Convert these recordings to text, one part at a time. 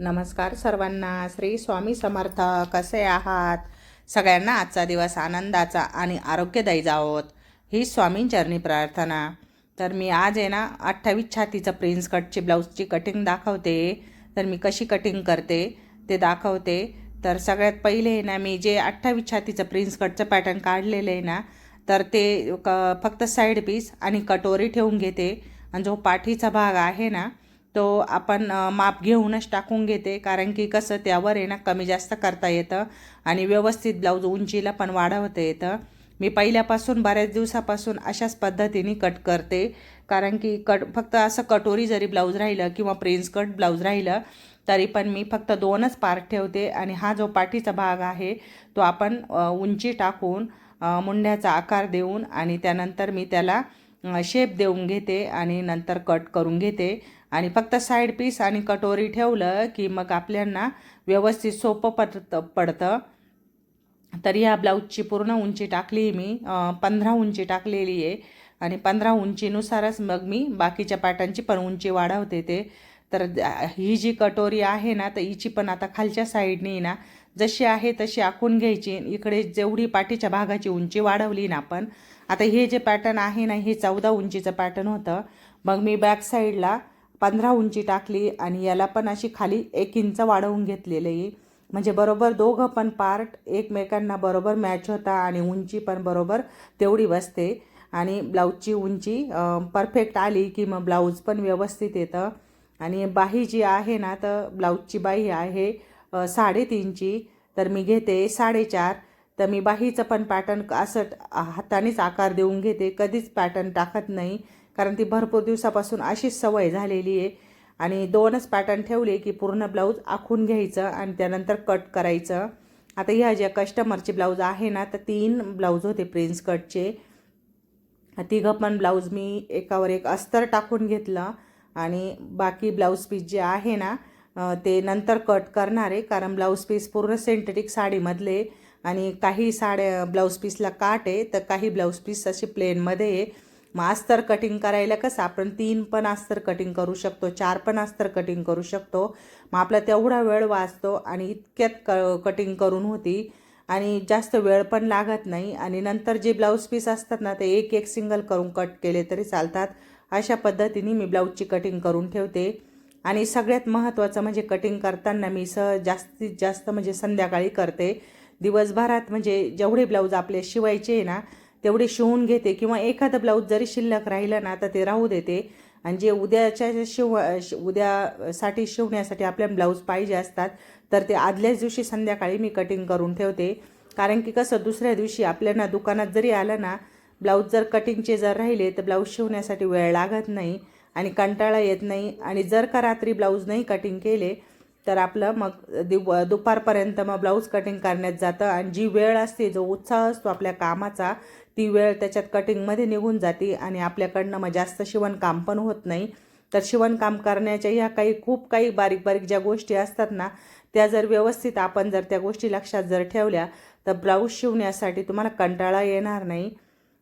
नमस्कार सर्वांना. श्री स्वामी समर्थ. कसे आहात? सगळ्यांना आजचा दिवस आनंदाचा आणि आरोग्यदायी जावोत. ही स्वामींचरणी प्रार्थना. तर मी आज आहे ना अठ्ठावीस छातीचं प्रिन्स कटची ब्लाऊजची कटिंग दाखवते. तर मी कशी कटिंग करते ते दाखवते. तर सगळ्यात पहिले आहे ना मी जे अठ्ठावीस छातीचं प्रिन्स कटचं पॅटर्न काढलेलं आहे ना तर ते क फक्त साईड पीस आणि कटोरी ठेवून घेते. आणि जो पाठीचा भाग आहे ना तो आपण माप घेऊनच टाकून घेते. कारण की कसं त्यावर आहे ना कमी जास्त करता येतं आणि व्यवस्थित ब्लाऊज उंचीला पण वाढवता येतं. मी पहिल्यापासून बऱ्याच दिवसापासून अशाच पद्धतीने कट करते. कारण की कट फक्त असं कटोरी जरी ब्लाऊज राहिलं किंवा प्रिन्स कट ब्लाऊज राहिलं तरी पण मी फक्त दोनच पार्ट ठेवते आणि हा जो पाठीचा भाग आहे तो आपण उंची टाकून मुंड्याचा आकार देऊन आणि त्यानंतर मी त्याला शेप देऊन घेते आणि नंतर कट करून घेते. आणि फक्त साईड पीस आणि कटोरी ठेवलं की मग आपल्यांना व्यवस्थित सोपं पडत पडतं. तर या ब्लाऊजची पूर्ण उंची टाकली मी. पंधरा उंची टाकलेली आहे. आणि पंधरा उंचीनुसारच मग मी बाकीच्या पॅटर्नची पण उंची वाढवते ते. तर ही जी कटोरी आहे ना तर हिची पण आता खालच्या साईडने ना जशी आहे तशी आखून घ्यायची. इकडे जेवढी पाठीच्या भागाची उंची वाढवली ना आपण आता हे जे पॅटर्न आहे ना हे चौदा उंचीचं पॅटर्न होतं. मग मी बॅक साईडला पंधरा उंची टाकली आणि याला पण अशी खाली एक इंच वाढवून घेतलेलं. आहे म्हणजे बरोबर दोघं पण पार्ट एकमेकांना बरोबर मॅच होता आणि उंची पण बरोबर तेवढी बसते. आणि ब्लाऊजची उंची परफेक्ट आली की मग ब्लाऊज पण व्यवस्थित येतं. आणि बाही जी आहे ना तर ब्लाऊजची बाही आहे साडेतीनची. तर मी घेते साडेचार. तर मी बाहीचं पण पॅटर्न असं हातानेच आकार देऊन घेते. कधीच पॅटर्न टाकत नाही. कारण ती भरपूर दिवसापासून अशीच सवय झालेली आहे. आणि दोनच पॅटर्न ठेवले की पूर्ण ब्लाऊज आखून घ्यायचं आणि त्यानंतर कट करायचं. आता ह्या ज्या कस्टमरचे ब्लाऊज आहे ना तर तीन ब्लाऊज होते प्रिन्स कटचे तिघं पण ब्लाऊज मी एकावर एक अस्तर टाकून घेतलं आणि बाकी ब्लाऊज पीस जे आहे ना ते नंतर कट करणार आहे. कारण ब्लाऊज पीस पूर्ण सिंथेटिक साडीमधले आणि काही साड्या ब्लाऊज पीसला काट आहे तर काही ब्लाऊज पीस असे प्लेनमध्ये आहे. मग अस्तर कटिंग करायला कसं आपण तीन पण अस्तर कटिंग करू शकतो चार पण अस्तर कटिंग करू शकतो. मग आपला तेवढा वेळ वाचतो आणि इतक्यात क कटिंग करून होती. आणि जास्त वेळ पण लागत नाही. आणि नंतर जे ब्लाऊज पीस असतात ना ते एक एक सिंगल करून कट केले तरी चालतात. अशा पद्धतीने मी ब्लाऊजची कटिंग करून ठेवते. आणि सगळ्यात महत्त्वाचं म्हणजे कटिंग करताना मी स जास्तीत जास्त म्हणजे संध्याकाळी करते. दिवसभरात म्हणजे जेवढे ब्लाऊज आपले शिवायचे आहे ना तेवढे शिवून घेते किंवा एखादं ब्लाऊज जरी शिल्लक राहिलं ना तर ते राहू देते. आणि जे उद्याच्या शिव शि- उद्यासाठी शिवण्यासाठी आपल्या ब्लाऊज पाहिजे असतात तर ते आदल्याच दिवशी संध्याकाळी मी कटिंग करून ठेवते. कारण की कसं दुसऱ्या दिवशी आपल्याला दुकानात जरी आलं ना ब्लाऊज जर कटिंगचे जर राहिले तर ब्लाऊज शिवण्यासाठी वेळ लागत नाही आणि कंटाळा येत नाही. आणि जर का रात्री ब्लाऊज नाही कटिंग केले तर आपलं मग दिव दुपारपर्यंत मग ब्लाऊज कटिंग करण्यात जातं आणि जी वेळ असते जो उत्साह असतो आपल्या कामाचा ती वेळ त्याच्यात कटिंगमध्ये निघून जाते आणि आपल्याकडनं मग जास्त शिवणकाम पण होत नाही. तर शिवणकाम करण्याच्या ह्या काही खूप काही बारीक बारीक ज्या गोष्टी असतात ना त्या जर व्यवस्थित आपण जर त्या गोष्टी लक्षात जर ठेवल्या तर ब्लाऊज शिवण्यासाठी तुम्हाला कंटाळा येणार नाही.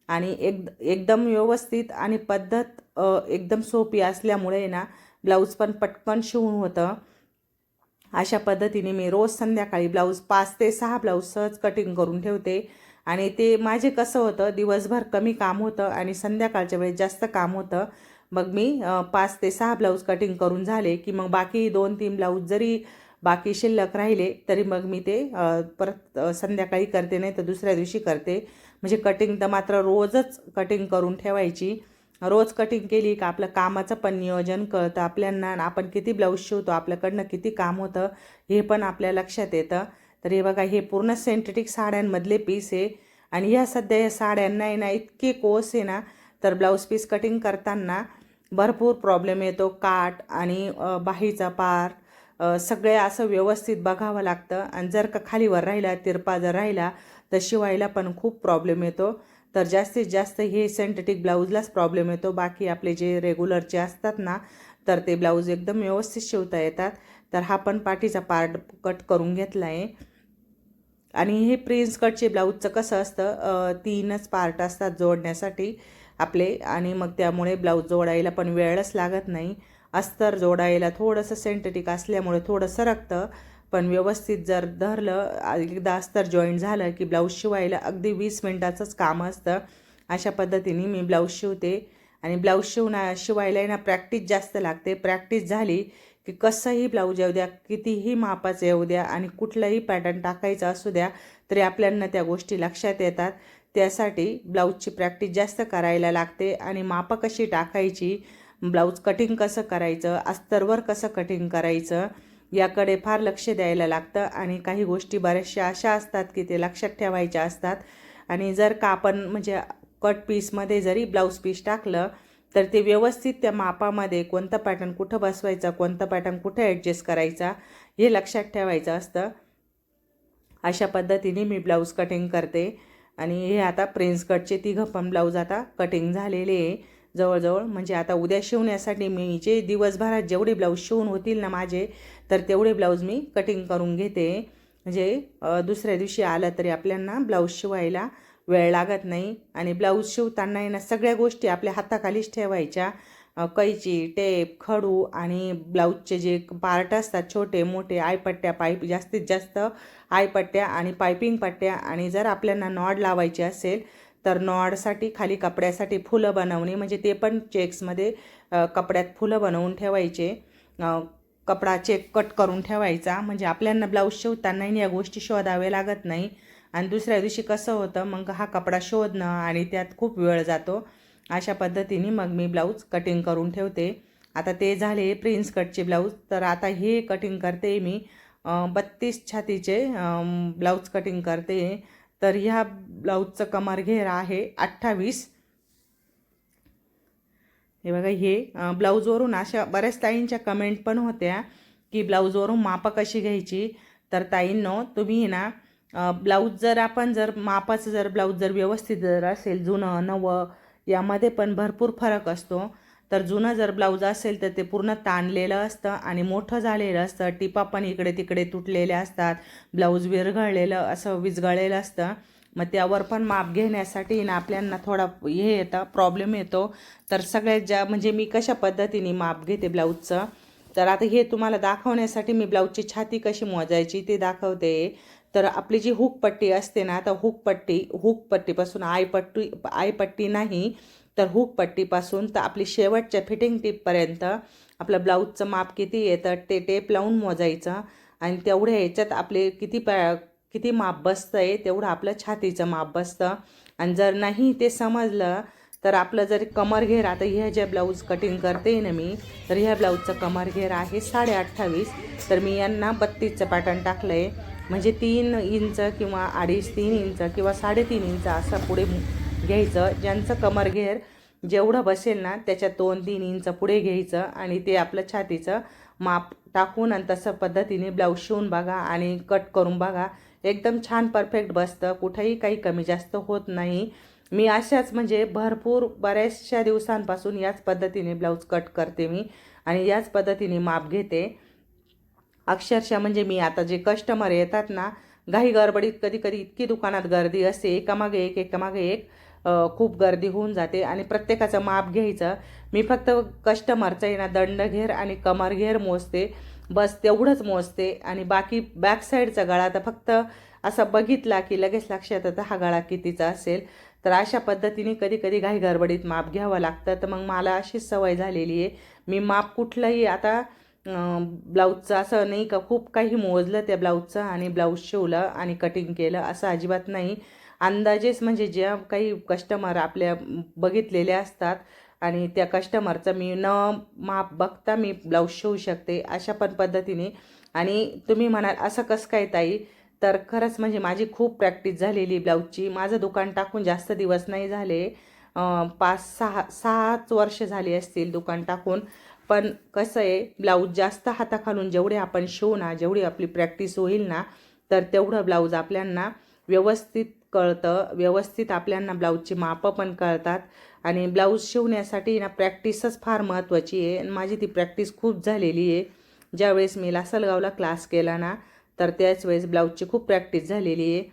आणि एक एकदम व्यवस्थित आणि पद्धत एकदम सोपी असल्यामुळे ना ब्लाऊज पण पटकन शिवून होतं. अशा पद्धतीने मी रोज संध्याकाळी ब्लाऊज पाच ते सहा ब्लाऊज सहज कटिंग करून ठेवते. आणि ते माझे कसं होतं दिवसभर कमी काम होतं आणि संध्याकाळच्या वेळेस जास्त काम होतं. मग मी पाच ते सहा ब्लाऊज कटिंग करून झाले की मग बाकी दोन तीन ब्लाऊज जरी बाकी शिल्लक राहिले तरी मग मी ते परत संध्याकाळी करते नाही तर दुसऱ्या दिवशी करते. म्हणजे कटिंग तर मात्र रोजच कटिंग करून ठेवायची. रोज कटिंग केली का आपलं कामाचं पण नियोजन कळतं आपल्यांना आपण किती ब्लाऊज शिवतो आपल्याकडनं किती काम होतं हे पण आपल्या लक्षात येतं. तर हे बघा हे पूर्ण सिंथेटिक साड्यांमधले पीस आहे. आणि ह्या सध्या या साड्यांना आहे ना इतके कोस आहे ना तर ब्लाऊज पीस कटिंग करताना भरपूर प्रॉब्लेम येतो. काट आणि बाहीचा पार सगळे असं व्यवस्थित बघावं लागतं. आणि जर का खालीवर राहिला तिरपा जर राहिला तर शिवायला पण खूप प्रॉब्लेम येतो. तर जास्तीत जास्त हे सिंथेटिक ब्लाऊजलाच प्रॉब्लेम येतो. बाकी आपले जे रेग्युलरचे असतात ना तर ते ब्लाऊज एकदम व्यवस्थित शिवता येतात. तर हा पण पाठीचा पार्ट कट करून घेतला आहे आणि हे प्रिन्स कटचे ब्लाऊजचं कसं असतं तीनच पार्ट असतात जोडण्यासाठी आपले. आणि मग त्यामुळे ब्लाऊज जोडायला पण वेळच लागत नाही. अस्तर जोडायला थोडंसं सेंटेटिक असल्यामुळे थोडंसं रक्त. पण व्यवस्थित जर धरलं एकदा अस्तर जॉईंट झालं की ब्लाऊज शिवायला अगदी वीस मिनटाचंच काम असतं. अशा पद्धतीने मी ब्लाऊज शिवते. आणि ब्लाऊज शिवणा शिवायला ना प्रॅक्टिस जास्त लागते. प्रॅक्टिस झाली की कसंही ब्लाऊज येऊ द्या कितीही मापाचं येऊ द्या आणि कुठलाही पॅटर्न टाकायचा असू द्या तरी आपल्यांना त्या गोष्टी लक्षात येतात. त्यासाठी ब्लाऊजची प्रॅक्टिस जास्त करायला लागते. आणि मापं कशी टाकायची ब्लाऊज कटिंग कसं करायचं अस्तरवर कसं कटिंग करायचं याकडे फार लक्ष द्यायला लागतं आणि काही गोष्टी बऱ्याचशा अशा असतात की ते लक्षात ठेवायच्या असतात. आणि जर का आपण म्हणजे कट पीसमध्ये जरी ब्लाऊज पीस टाकलं तर ते व्यवस्थित त्या मापामध्ये कोणतं पॅटर्न कुठं बसवायचं कोणतं पॅटर्न कुठं ॲडजस्ट करायचा हे लक्षात ठेवायचं असतं. अशा पद्धतीने मी ब्लाऊज कटिंग करते. आणि हे आता प्रिन्स कटचे तिघं पण ब्लाऊज आता कटिंग झालेले आहे. जवळजवळ. म्हणजे आता उद्या शिवण्यासाठी मी जे दिवसभरात जेवढे ब्लाऊज शिवून होतील ना माझे तर तेवढे ब्लाऊज मी कटिंग करून घेते. म्हणजे दुसऱ्या दिवशी आलं तरी आपल्यांना ब्लाऊज शिवायला वेळ लागत नाही. आणि ब्लाऊज शिवताना ना सगळ्या गोष्टी आपल्या हाताखालीच ठेवायच्या. कैची टेप खडू आणि ब्लाऊजचे जे पार्ट असतात छोटे मोठे आयपट्ट्या पाईप जास्तीत जास्त आयपट्ट्या आणि पायपिंग पट्ट्या. आणि जर आपल्याला नॉड लावायची असेल तर नॉडसाठी खाली कपड्यासाठी फुलं बनवणे म्हणजे ते पण चेक्समध्ये कपड्यात फुलं बनवून ठेवायचे. कपडा चेक कट करून ठेवायचा. म्हणजे आपल्याला ब्लाऊज शिवतानाही या गोष्टी शोधाव्या लागत नाही. आणि दुसऱ्या दिवशी कसं होतं मग हा कपडा शोधणं आणि त्यात खूप वेळ जातो. अशा पद्धतीने मग मी ब्लाऊज कटिंग करून ठेवते. आता ते झाले प्रिन्स कटचे ब्लाऊज. तर आता हे कटिंग करते मी. बत्तीस छातीचे ब्लाऊज कटिंग करते. तर ह्या ब्लाऊजचं कमर घेरा आहे अठ्ठावीस. हे बघा हे ब्लाऊजवरून अशा बऱ्याच ताईंच्या कमेंट पण होत्या की ब्लाऊजवरून मापं कशी घ्यायची. तर ताईंनो तुम्ही ना ब्लाऊज जर आपण जर मापाचं जर ब्लाऊज जर व्यवस्थित जर असेल जुनं नवं यामध्ये पण भरपूर फरक असतो. तर जुनं जर ब्लाऊज असेल तर ते पूर्ण ताणलेलं असतं आणि मोठं झालेलं असतं. टिपा पण इकडे तिकडे तुटलेल्या असतात. ब्लाऊज विरघळलेलं असं विजगळलेलं असतं. मग त्यावर पण माप घेण्यासाठी ना आपल्यांना थोडा हे येतं प्रॉब्लेम येतो. तर सगळ्यात ज्या म्हणजे मी कशा पद्धतीने माप घेते ब्लाऊजचं? तर आता हे तुम्हाला दाखवण्यासाठी मी ब्लाऊजची छाती कशी मोजायची ते दाखवते. तर आपली जी हुक पट्टी असते ना तर हुकपट्टी हुकपट्टीपासून हुक पट्टीपासून आयपट्टी आयपट्टी नाही तर हुक पट्टीपासून तर आपली शेवटच्या फिटिंग टिपपर्यंत आपलं ब्लाऊजचं माप किती येतं ते टेप लावून मोजायचं. आणि तेवढ्या याच्यात आपले किती पॅ किती माप बसतं आहे तेवढं आपलं छातीचं माप बसतं. आणि जर नाही ते समजलं तर आपलं जर कमर घेर आता ह्या ज्या ब्लाऊज कटिंग करते ना मी तर ह्या ब्लाऊजचं कमर घेर आहे साडे अठ्ठावीस तर मी यांना बत्तीसचं पॅटर्न टाकलं आहे म्हणजे तीन इंच किंवा अडीच तीन इंच किंवा साडेतीन इंच असं पुढे घ्यायचं. ज्यांचं कमर घेर जेवढं बसेल ना त्याच्या दोन तीन इंच पुढे घ्यायचं आणि ते आपलं छातीचं माप टाकून आणि तसं पद्धतीने ब्लाऊज शिवून बघा आणि कट करून बघा. एकदम छान परफेक्ट बसतं. कुठंही काही कमी जास्त होत नाही. मी अशाच म्हणजे भरपूर बऱ्याचशा दिवसांपासून याच पद्धतीने ब्लाऊज कट करते मी आणि याच पद्धतीने माप घेते. अक्षरशः म्हणजे मी आता जे कस्टमर येतात ना घाई गडबडीत कधी कधी इतकी दुकानात गर्दी असते एकामागे एक एकामागे एक खूप गर्दी होऊन जाते आणि प्रत्येकाचं माप घ्यायचं. मी फक्त कस्टमरचं येणार दंडघेर आणि कमरघेर मोजते. बस तेवढंच मोजते आणि बाकी बॅक साईडचा गळा तर फक्त असा बघितला की लगेच लक्षात येतं हा गळा कितीचा असेल. तर अशा पद्धतीने कधी कधी घाई गडबडीत माप घ्यावं लागतं. तर मग मला अशीच सवय झालेली आहे. मी माप कुठलंही आता ब्लाऊजचं असं नाही का खूप काही मोजलं त्या ब्लाऊजचं आणि ब्लाऊज शिवलं आणि कटिंग केलं असं अजिबात नाही. अंदाजेच म्हणजे ज्या काही कस्टमर आपल्या बघितलेले असतात आणि त्या कस्टमरचं मी न माप बघता मी ब्लाऊज शिवू शकते अशा पण पद्धतीने. आणि तुम्ही म्हणाल असं कसं काय ताई? तर खरंच म्हणजे माझी खूप प्रॅक्टिस झालेली ब्लाऊजची माझं दुकान टाकून जास्त दिवस नाही झाले. पाच सहा सहाच वर्ष झाली असतील दुकान टाकून. पण कसं आहे ब्लाऊज जास्त हाताखालून जेवढे आपण शिवू ना जेवढी आपली प्रॅक्टिस होईल ना तर तेवढं ब्लाऊज आपल्यांना व्यवस्थित कळतं व्यवस्थित आपल्यांना ब्लाऊजची मापं पण कळतात. आणि ब्लाऊज शिवण्यासाठी ना प्रॅक्टिसच फार महत्त्वाची आहे. आणि माझी ती प्रॅक्टिस खूप झालेली आहे. ज्यावेळेस मी लासलगावला क्लास केला ना तर त्याच वेळेस ब्लाऊजची खूप प्रॅक्टिस झालेली आहे.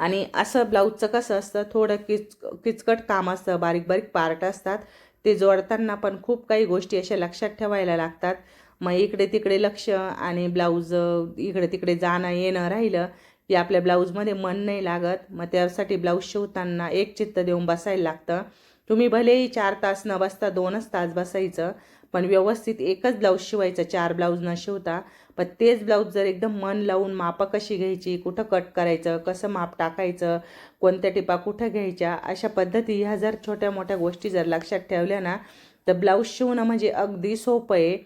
आणि असं ब्लाऊजचं कसं असतं थोडं किच किचकट काम असतं बारीक बारीक पार्ट असतात. ते जोडताना पण खूप काही गोष्टी अशा लक्षात ठेवायला लागतात. मग इकडे तिकडे लक्ष आणि ब्लाऊज इकडे तिकडे जाणं येणं राहिलं की आपल्या ब्लाऊजमध्ये मन नाही लागत. मग त्यासाठी ब्लाऊज शिवताना एक चित्त देऊन बसायला लागतं. तुम्ही भलेही चार तास न बसता दोनच तास बसायचं पण व्यवस्थित एकच ब्लाऊज शिवायचं. चार ब्लाऊज न शिवता पण तेच ब्लाऊज जर एकदम मन लावून मापं कशी घ्यायची? कुठं कट करायचं? कसं माप टाकायचं? कोणत्या टिपा कुठं घ्यायच्या? अशा पद्धती ह्या जर छोट्या मोठ्या गोष्टी जर लक्षात ठेवल्या ना तर ब्लाऊज शिवणं म्हणजे अगदी सोपं आहे.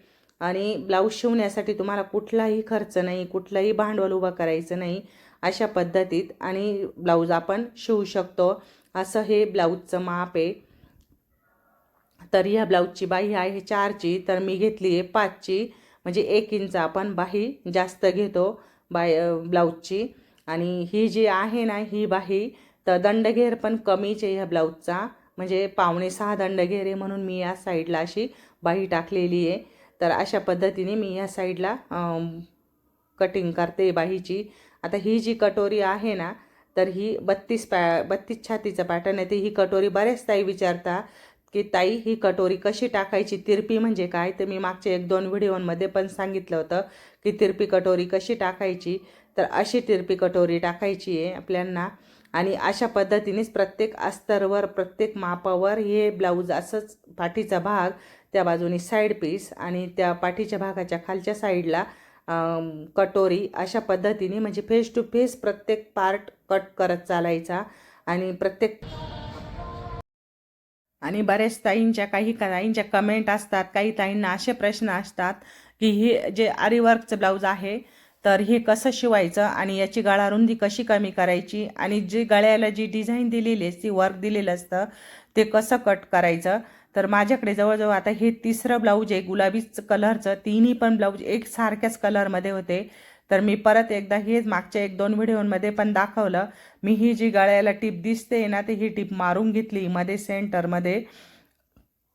आणि ब्लाऊज शिवण्यासाठी तुम्हाला कुठलाही खर्च नाही कुठलाही भांडवल उभं करायचं नाही अशा पद्धतीत. आणि ब्लाऊज आपण शिवू शकतो. असं हे ब्लाऊजचं माप आहे. तर ह्या ब्लाऊजची बाही आहे चारची तर मी घेतली आहे पाचची. म्हणजे एक इंच आपण बाही जास्त घेतो बाय ब्लाऊजची. आणि ही जी आहे ना ही बाही तर दंडघेर पण कमीच आहे ह्या ब्लाऊजचा. म्हणजे पावणे सहा दंडघेर आहे म्हणून मी या साईडला अशी बाही टाकलेली आहे. तर अशा पद्धतीने मी या साईडला कटिंग करते बाहीची. आता ही जी कटोरी आहे ना तर ही बत्तीस पॅ बत्तीस छातीचं पॅटर्न आहे. ते ही कटोरी बऱ्याच ताई विचारता की ताई ही कटोरी कशी टाकायची तिरपी म्हणजे काय? तर मी मागच्या एक दोन व्हिडिओमध्ये पण सांगितलं होतं की तिरपी कटोरी कशी टाकायची? तर अशी तिरपी कटोरी टाकायची आहे आपल्यांना. आणि अशा पद्धतीनेच प्रत्येक अस्तरवर प्रत्येक मापावर हे ब्लाऊज असंच पाठीचा भाग त्या बाजूनी साईड पीस आणि त्या पाठीच्या भागाच्या खालच्या साईडला कटोरी अशा पद्धतीने म्हणजे फेस टू फेस प्रत्येक पार्ट कट करत चालायचा. आणि प्रत्येक आणि बऱ्याच ताईंच्या काही ताईंच्या कमेंट असतात काही ताईंना असे प्रश्न असतात की हे जे आरीवर्कचं ब्लाऊज आहे तर हे कसं शिवायचं आणि याची गळा रुंदी कशी कमी करायची आणि जी गळ्याला जी डिझाईन दिलेली असते वर्क दिलेलं असतं ते कसं कट करायचं? तर माझ्याकडे जवळजवळ आता हे तिसरं ब्लाऊज आहे गुलाबीच कलरचं तिन्ही पण ब्लाऊज एक सारख्याच कलरमध्ये होते. तर मी परत एकदा हेच मागच्या एक दोन व्हिडिओमध्ये पण दाखवलं. मी ही जी गळ्याला टीप दिसते ना ती ही टीप मारून घेतली मध्ये सेंटरमध्ये.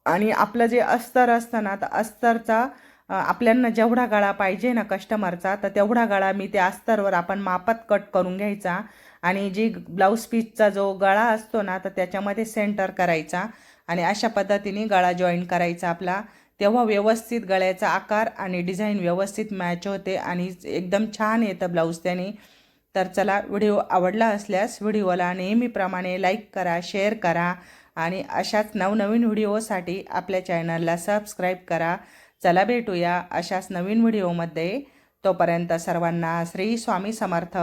आणि आपलं जे अस्तर असतं ना तर अस्तरचा आपल्यांना जेवढा गळा पाहिजे ना कस्टमरचा तर तेवढा गळा मी त्या अस्तरवर आपण मापात कट करून घ्यायचा. आणि जी ब्लाऊज पीसचा जो गळा असतो ना तर त्याच्यामध्ये सेंटर करायचा. आणि अशा पद्धतीने गळा जॉईन करायचा आपला. तेव्हा व्यवस्थित गळ्याचा आकार आणि डिझाईन व्यवस्थित मॅच होते आणि एकदम छान येतं ब्लाऊज त्याने. तर चला व्हिडिओ आवडला असल्यास व्हिडिओला नेहमीप्रमाणे लाईक करा शेअर करा आणि अशाच नवनवीन व्हिडिओसाठी आपल्या चॅनलला सबस्क्राईब करा. चला भेटूया अशाच नवीन व्हिडिओमध्ये तोपर्यंत सर्वांना श्री स्वामी समर्थ.